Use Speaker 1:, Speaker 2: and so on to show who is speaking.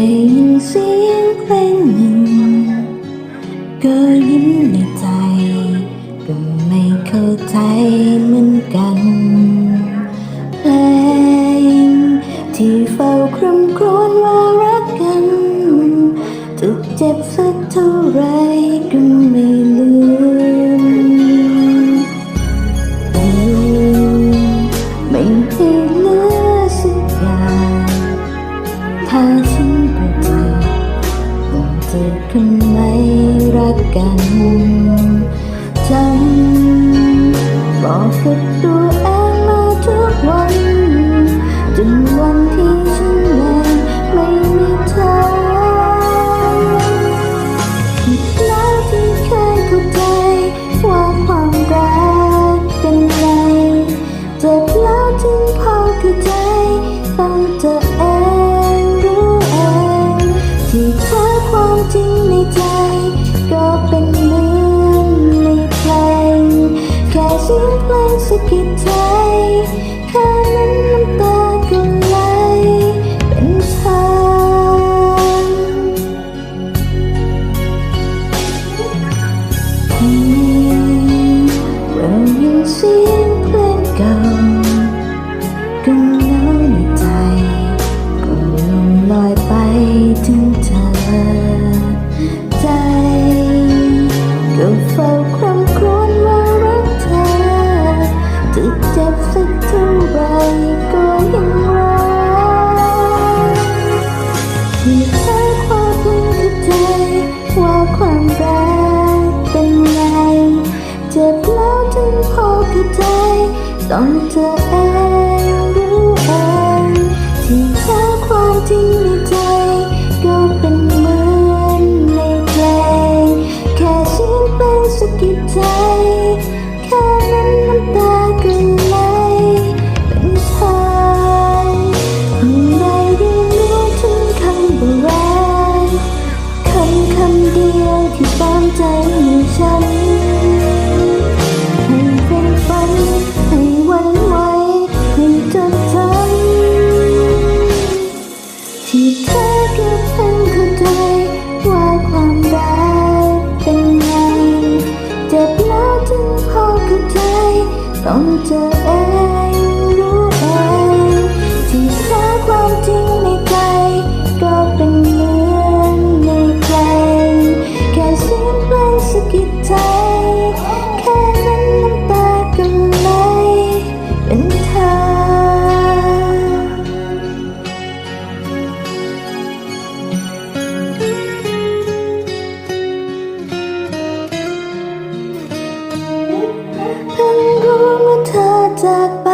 Speaker 1: ได้ยินเสียงเพลงหนึ่งก็ยิ้มในใจ ก็ไม่เข้าใจเหมือนกันเพลงที่เฝ้าคร่ำครวญว่ารักกัน จะเจ็บ พาฉันไปเจอคงเจอคนไหมรักกันจำบอกกับตัว Mm-hmm. Sonntag tak